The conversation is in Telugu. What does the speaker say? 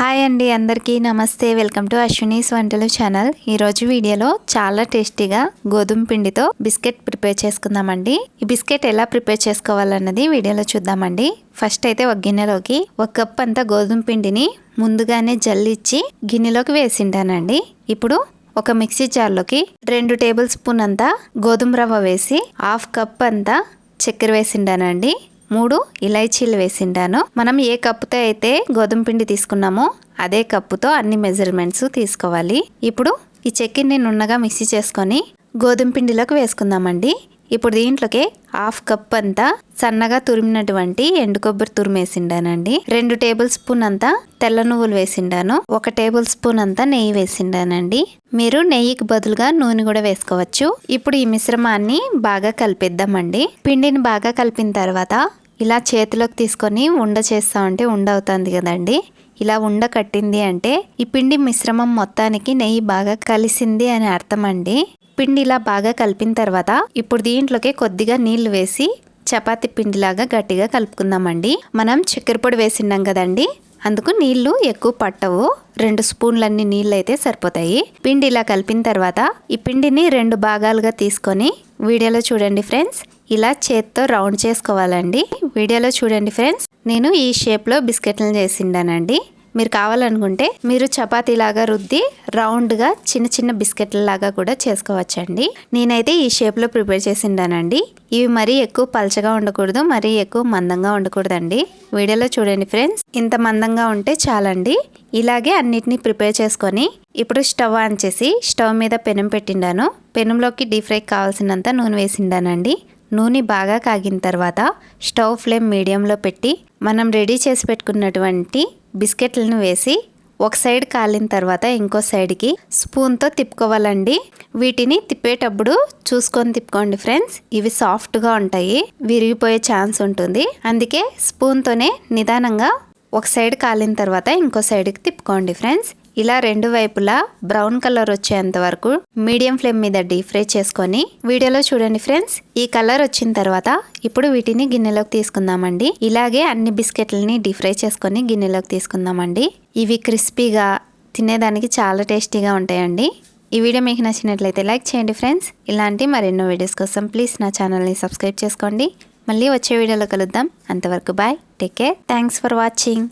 హాయ్ అండి అందరికీ. నమస్తే. వెల్కమ్ టు అశ్వినీస్ వంటలు ఛానల్. ఈరోజు వీడియోలో చాలా టేస్టీగా గోధుమ పిండితో బిస్కెట్ ప్రిపేర్ చేసుకుందామండి. ఈ బిస్కెట్ ఎలా ప్రిపేర్ చేసుకోవాలన్నది వీడియోలో చూద్దామండి. ఫస్ట్ అయితే ఒక గిన్నెలోకి ఒక కప్ అంతా గోధుమ పిండిని ముందుగానే జల్లిచ్చి గిన్నెలోకి వేసింటానండి. ఇప్పుడు ఒక మిక్సీ జార్లోకి రెండు టేబుల్ స్పూన్ అంతా గోధుమ రవ్వ వేసి హాఫ్ కప్ అంతా చక్కెర వేసిండానండి మూడు ఇలైచీలు వేసిండాను మనం ఏ కప్పుతో అయితే గోధుమ పిండి తీసుకున్నామో అదే కప్పుతో అన్ని మెజర్మెంట్స్ తీసుకోవాలి. ఇప్పుడు ఈ చెక్కిని నున్నగా మిక్సీ చేసుకొని గోధుమ పిండిలోకి వేసుకుందామండి. ఇప్పుడు దీంట్లోకి హాఫ్ కప్ అంతా సన్నగా తురిమినటువంటి ఎండు కొబ్బరి తురిమేసిండానండి రెండు టేబుల్ స్పూన్ అంతా తెల్ల నువ్వులు వేసిండాను ఒక టేబుల్ స్పూన్ అంతా నెయ్యి వేసిండానండి మీరు నెయ్యికి బదులుగా నూనె కూడా వేసుకోవచ్చు. ఇప్పుడు ఈ మిశ్రమాన్ని బాగా కలిపిద్దామండి. పిండిని బాగా కలిపిన తర్వాత ఇలా చేతిలోకి తీసుకొని ఉండ చేస్తా ఉంటే ఉండ అవుతుంది కదండి. ఇలా ఉండ కట్టింది అంటే ఈ పిండి మిశ్రమం మొత్తానికి నెయ్యి బాగా కలిసింది అని అర్థం అండి పిండి ఇలా బాగా కలిపిన తర్వాత ఇప్పుడు దీంట్లోకి కొద్దిగా నీళ్ళు వేసి చపాతి పిండిలాగా గట్టిగా కలుపుకుందామండి. మనం చక్కెర పొడి వేసిన్నాం కదండి. అందుకు నీళ్ళు ఎక్కువ పట్టవు. రెండు స్పూన్లన్నీ నీళ్ళు అయితే సరిపోతాయి. పిండి ఇలా కలిపిన తర్వాత ఈ పిండిని రెండు భాగాలుగా తీసుకొని వీడియోలో చూడండి ఫ్రెండ్స్. ఇలా చేత్తో రౌండ్ చేసుకోవాలండి. వీడియోలో చూడండి ఫ్రెండ్స్. నేను ఈ షేప్లో బిస్కెట్లను చేసిండానండి. మీరు కావాలనుకుంటే మీరు చపాతీలాగా రుద్ది రౌండ్గా చిన్న చిన్న బిస్కెట్ల లాగా కూడా చేసుకోవచ్చండి. నేనైతే ఈ షేప్లో ప్రిపేర్ చేసిండానండి. ఇవి మరీ ఎక్కువ పలచగా ఉండకూడదు మరీ ఎక్కువ మందంగా ఉండకూడదండి. వీడియోలో చూడండి ఫ్రెండ్స్. ఇంత మందంగా ఉంటే చాలండి. ఇలాగే అన్నిటినీ ప్రిపేర్ చేసుకొని ఇప్పుడు స్టవ్ ఆన్ చేసి స్టవ్ మీద పెనం పెట్టిండాను. పెనంలోకి డీప్ ఫ్రై కావాల్సినంత నూనె వేసిండానండి. నూనె బాగా కాగిన తర్వాత స్టవ్ ఫ్లేమ్ మీడియంలో పెట్టి మనం రెడీ చేసి పెట్టుకున్నటువంటి బిస్కెట్లను వేసి ఒక సైడ్ కాలిన తర్వాత ఇంకో సైడ్కి స్పూన్తో తిప్పుకోవాలండి. వీటిని తిప్పేటప్పుడు చూసుకొని తిప్పుకోండి ఫ్రెండ్స్. ఇవి సాఫ్ట్గా ఉంటాయి విరిగిపోయే ఛాన్స్ ఉంటుంది. అందుకే స్పూన్తోనే నిదానంగా ఒక సైడ్ కాలిన తర్వాత ఇంకో సైడ్కి తిప్పుకోండి ఫ్రెండ్స్. ఇలా రెండు వైపులా బ్రౌన్ కలర్ వచ్చేంత వరకు మీడియం ఫ్లేమ్ మీద డీప్ ఫ్రై చేసుకొని వీడియోలో చూడండి ఫ్రెండ్స్. ఈ కలర్ వచ్చిన తర్వాత ఇప్పుడు వీటిని గిన్నెలోకి తీసుకుందామండి. ఇలాగే అన్ని బిస్కెట్లని డీప్ ఫ్రై చేసుకొని గిన్నెలోకి తీసుకుందామండి. ఇవి క్రిస్పీగా తినేదానికి చాలా టేస్టీగా ఉంటాయండి. ఈ వీడియో మీకు నచ్చినట్లయితే లైక్ చేయండి ఫ్రెండ్స్. ఇలాంటి మరెన్నో వీడియోస్ కోసం ప్లీజ్ నా ఛానల్ని సబ్స్క్రైబ్ చేసుకోండి. మళ్ళీ వచ్చే వీడియోలో కలుద్దాం. అంతవరకు bye. Take care. Thanks for watching.